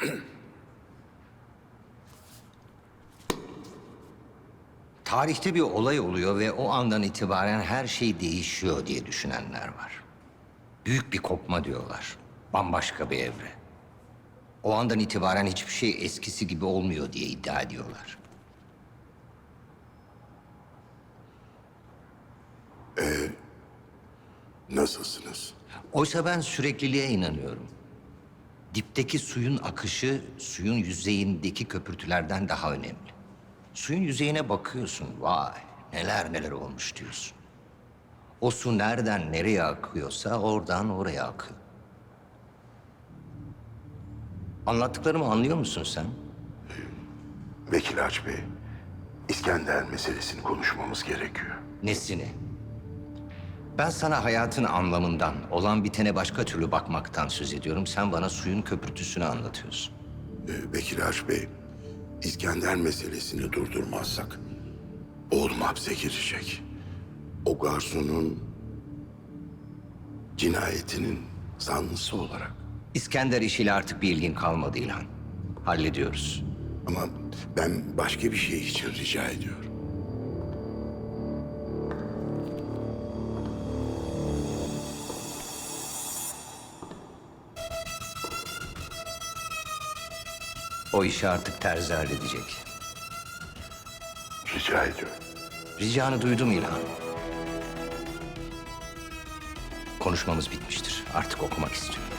Tarihte bir olay oluyor ve o andan itibaren her şey değişiyor diye düşünenler var. Büyük bir kopma diyorlar. Bambaşka bir evre. O andan itibaren hiçbir şey eskisi gibi olmuyor diye iddia ediyorlar. Nasılsınız? Oysa ben sürekliliğe inanıyorum. Dipteki suyun akışı suyun yüzeyindeki köpürtülerden daha önemli. Suyun yüzeyine bakıyorsun, vay neler neler olmuş diyorsun. O su nereden nereye akıyorsa oradan oraya akıyor. Anlattıklarımı anlıyor musun sen? Vekil Aç Bey, İskender meselesini konuşmamız gerekiyor. Nesini? Ben sana hayatın anlamından, olan bitene başka türlü bakmaktan söz ediyorum. Sen bana suyun köpürtüsünü anlatıyorsun. Ee, Vekil Aç Bey, İskender meselesini durdurmazsak oğlum hapse girecek. O garsonun cinayetinin zanlısı olarak. İskender işiyle artık bir ilgin kalmadı İlhan. Hallediyoruz. Ama ben başka bir şey için rica ediyorum. O işi artık terzi halledecek. Rica ediyorum. Ricanı duydum İlhan. Konuşmamız bitmiştir. Artık okumak istiyorum.